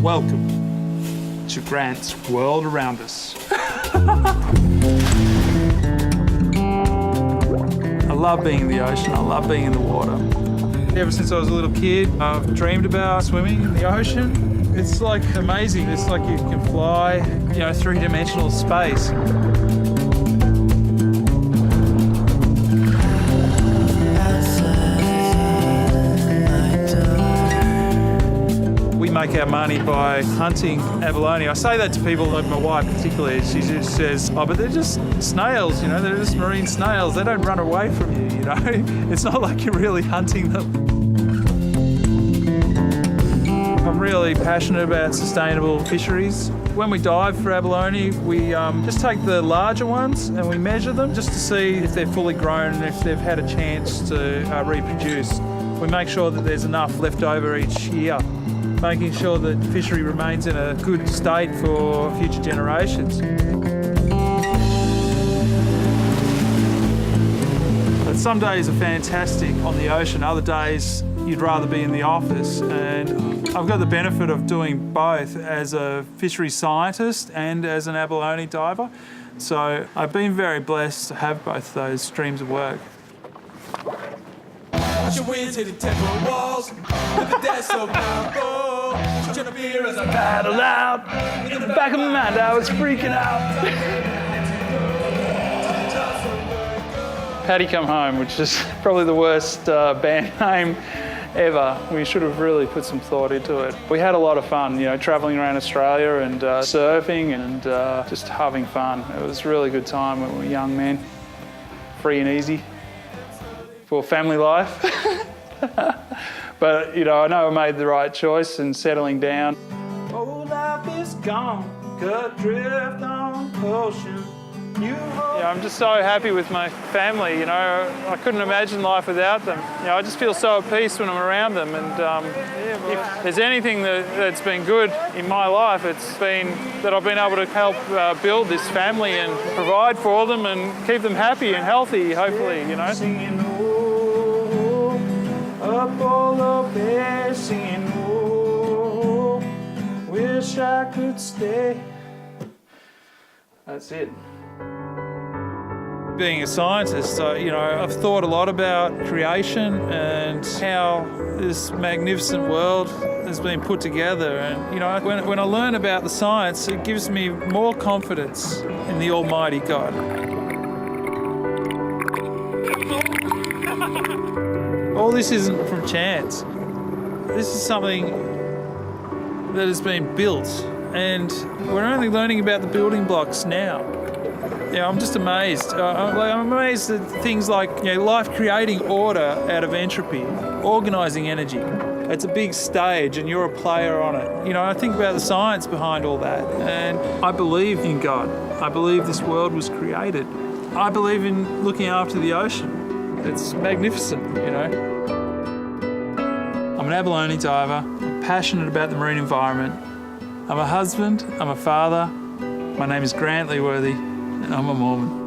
Welcome to Grant's World Around Us. I love being in the ocean, I love being in the water. Ever since I was a little kid, I've dreamed about swimming in the ocean. It's like amazing. It's like you can fly, you know, three dimensional space. Make our money by hunting abalone. I say that to people, like my wife particularly. She just says, "Oh, but they're just snails, you know. They're just marine snails. They don't run away from you, you know. It's not like you're really hunting them." I'm really passionate about sustainable fisheries. When we dive for abalone, we um, just take the larger ones and we measure them just to see if they're fully grown and if they've had a chance to uh, reproduce. We make sure that there's enough left over each year, making sure that the fishery remains in a good state for future generations. But some days are fantastic on the ocean, other days you'd rather be in the office. And I've got the benefit of doing both as a fishery scientist and as an abalone diver. So I've been very blessed to have both those streams of work. Watch your winds temple walls. Trying to beer as I out! In the back of my mind, I was freaking out. Paddy Come Home, which is probably the worst uh, band name ever. We should have really put some thought into it. We had a lot of fun, you know, traveling around Australia and uh, surfing and uh, just having fun. It was a really good time when we were young men, free and easy for family life. but, you know, I know I made the right choice in settling down. Old life is gone, cut drift on ocean. Yeah, I'm just so happy with my family. You know, I couldn't imagine life without them. You know, I just feel so at peace when I'm around them. And um, if there's anything that, that's been good in my life, it's been that I've been able to help uh, build this family and provide for them and keep them happy and healthy. Hopefully, you know. Singing, up all the way, singing, oh, wish I could stay. That's it. Being a scientist, uh, you know, I've thought a lot about creation and how this magnificent world has been put together. And, you know, when, when I learn about the science, it gives me more confidence in the Almighty God. All this isn't from chance. This is something that has been built, and we're only learning about the building blocks now. Yeah, I'm just amazed. Uh, I'm, like, I'm amazed at things like you know, life creating order out of entropy, organizing energy. It's a big stage, and you're a player on it. You know, I think about the science behind all that, and I believe in God. I believe this world was created. I believe in looking after the ocean. It's magnificent, you know. I'm an abalone diver. I'm passionate about the marine environment. I'm a husband. I'm a father. My name is Grant Leeworthy, and I'm a Mormon.